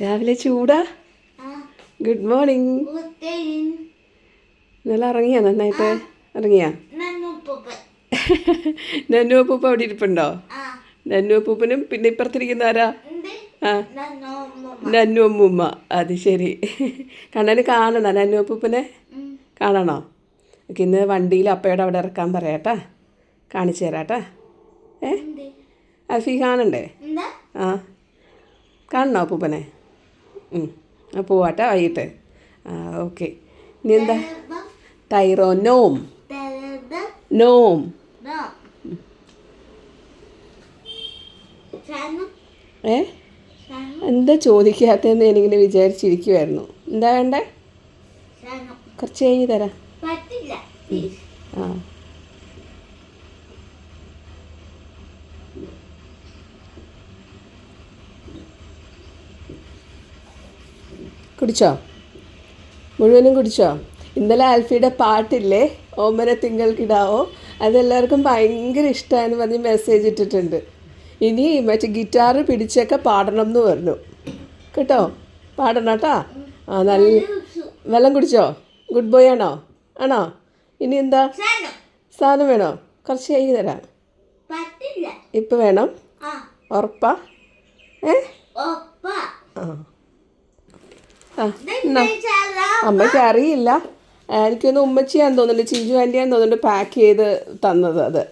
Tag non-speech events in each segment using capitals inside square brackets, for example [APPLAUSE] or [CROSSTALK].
രാവിലെ ചൂടാ? Good morning ഇന്നലെ ഇറങ്ങിയാ നന്നായിട്ട്? ഇറങ്ങിയാ നന്നു അപ്പൂപ്പ [LAUGHS] അവിടെ ഇരിപ്പുണ്ടോ? നന്നു അപ്പൂപ്പനും പിന്നെ ഇപ്പുറത്തിരിക്കുന്ന ആരാ? ആ. നന്നു അമ്മൂമ്മ അത് ശരി. കണ്ണന് കാണണോ നന്നു അപ്പൂപ്പനെ കാണണോ? ഓക്കെ ഇന്ന് വണ്ടിയിൽ അപ്പയുടെ അവിടെ ഇറക്കാൻ പറയാട്ടാ. കാണിച്ചു തരാട്ടാ. ഏ? അഫി കാണണ്ടേ? ആ. കാണണോ അപ്പൂപ്പനെ? പോവാട്ടാ വൈകിട്ട്. ഓക്കെ. ഇനി എന്താ? തൈറോ നോം. നോം ഏ? എന്താ ചോദിക്കാത്തതെന്ന് ഞാനിങ്ങനെ വിചാരിച്ചിരിക്കുമായിരുന്നു എന്താ വേണ്ടേ? കുറച്ച് കഴിഞ്ഞ് തരാം. ആ. കുടിച്ചോ? മുഴുവനും കുടിച്ചോ? ഇന്നലെ ആൽഫിയുടെ പാട്ടില്ലേ? ഓമന തിങ്കൾക്കിടാവോ? അതെല്ലാവർക്കും ഭയങ്കര ഇഷ്ടമായെന്ന് പറഞ്ഞ് മെസ്സേജ് ഇട്ടിട്ടുണ്ട്. ഇനി മറ്റേ ഗിറ്റാർ പിടിച്ചൊക്കെ പാടണം എന്ന് പറഞ്ഞു. കേട്ടോ? പാടണം കേട്ടോ? ആ നല്ല വെള്ളം കുടിച്ചോ? ഗുഡ് ബോയ് ആണോ? ആണോ? ഇനി എന്താ? സാധനം. വേണോ? കുറച്ച് കഴിഞ്ഞ് തരാം. ഇപ്പം വേണം? ഉറപ്പാ? ഏ ഒപ്പ ആ ആ എന്നാ അമ്മയ്ക്ക് അറിയില്ല. എനിക്കൊന്ന് ഉമ്മച്ചിയാന്ന് തോന്നുന്നുണ്ട്. ചിഞ്ചു ആന്റിയാന്ന് തോന്നുന്നുണ്ട് പാക്ക് ചെയ്ത് തന്നത് അത്.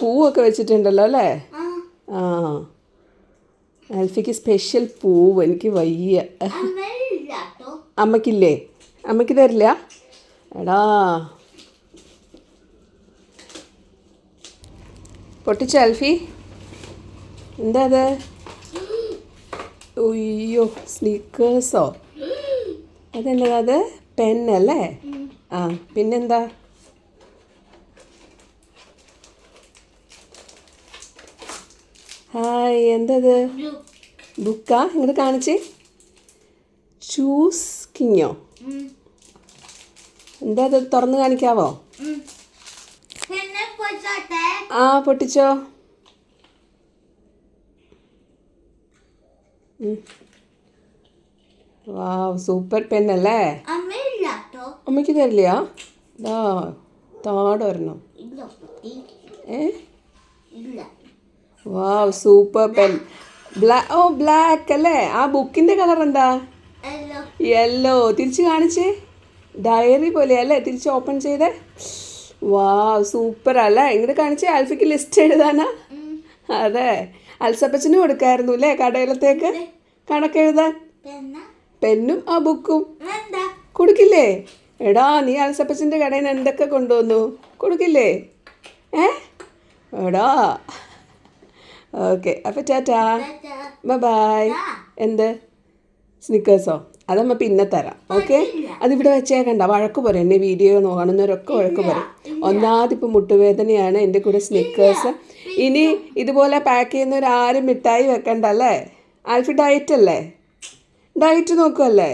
പൂവൊക്കെ വെച്ചിട്ടുണ്ടല്ലോ അല്ലേ? ആ. ആൽഫിക്ക് സ്പെഷ്യൽ പൂവ്. എനിക്ക് വയ്യ. അമ്മക്കില്ലേ? അമ്മയ്ക്ക് തരില്ല? എടാ. പൊട്ടിച്ച അൽഫി? എന്താ അത്? അയ്യോ സ്നീക്കേഴ്സോ അതെന്നതാ അത്? പെന്നല്ലേ ആ പിന്നെന്താ? ഹായ് എന്തത്? ബുക്കാ? ഇങ്ങോട്ട് കാണിച്ച്. ചൂസ് കിങ്ങോ എന്താ അത്? തുറന്ന് കാണിക്കാവോ? ആ പൊട്ടിച്ചോ. വാവ് സൂപ്പർ പെൻ അല്ലേ? അമ്മയ്ക്ക് തരില്ല? ഇതാ താടെ ഒരെണ്ണം. ഇല്ല കുട്ടി. ഏ? വാവ് സൂപ്പർ പെൻ ബ്ലാ ഓ ബ്ലാക്ക് അല്ലേ? ആ ബുക്കിന്റെ കളർ എന്താ? യെല്ലോ തിരിച്ച് കാണിച്ചേ. ഡയറി പോലെ അല്ലേ? തിരിച്ച് ഓപ്പൺ ചെയ്തേ. വാവ് സൂപ്പർ അല്ലേ? ഇങ്ങോട്ട് കാണിച്ചേ ആൽഫിക്ക് ലിസ്റ്റ് എഴുതാനാ? അതെ. അൽസപ്പച്ചനും കൊടുക്കായിരുന്നു അല്ലേ കടയിലത്തേക്ക്? കണക്ക് എഴുതാൻ പിന്നെ ആ ബുക്കും. കൊടുക്കില്ലേ? എടാ നീ അൽസപ്പച്ചന്റെ കടയിൽ നിന്ന് എന്തൊക്കെ കൊണ്ടുവന്നു? കൊടുക്കില്ലേ? ഏ? എടാ. ഓക്കെ അപ്പോൾ ടാറ്റാ. ബൈ ബൈ എന്ത്? സ്നിക്കേഴ്സോ? അതമ്മ പിന്നെ തരാം. ഓക്കെ? അതിവിടെ വെച്ചേക്കണ്ട വഴക്ക് പറയും എന്നെ വീഡിയോ കാണുന്നവരൊക്കെ വഴക്ക് പറയും ഒന്നാമതിപ്പോൾ മുട്ടുവേദനയാണ് എന്റെ കൂടെ സ്നിക്കേഴ്സ്. ഇനി ഇതുപോലെ പാക്ക് ചെയ്യുന്നവരാരും മിഠായി വെക്കണ്ട അല്ലേ ആൽഫി ഡയറ്റ് അല്ലേ ഡയറ്റ് നോക്കുമല്ലേ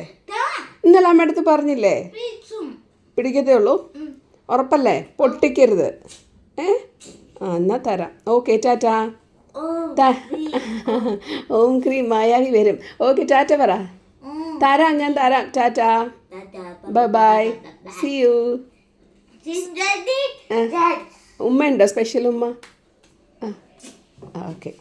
ഇന്നലെ അമ്മ അടുത്ത് പറഞ്ഞില്ലേ? പിടിക്കത്തേ ഉള്ളൂ. ഉറപ്പല്ലേ? പൊട്ടിക്കരുത്. ഏ? ആ എന്നാ തരാം. Okay tata. ഓ [LAUGHS] ക്രീം. മായാവി വരും. ഓക്കെ ടാറ്റ പറ. തരാം ഞാൻ തരാം. Tata. Bye. Bye see you ഉമ്മ ഉണ്ടോ സ്പെഷ്യൽ ഉമ്മ? ആ ഓക്കെ.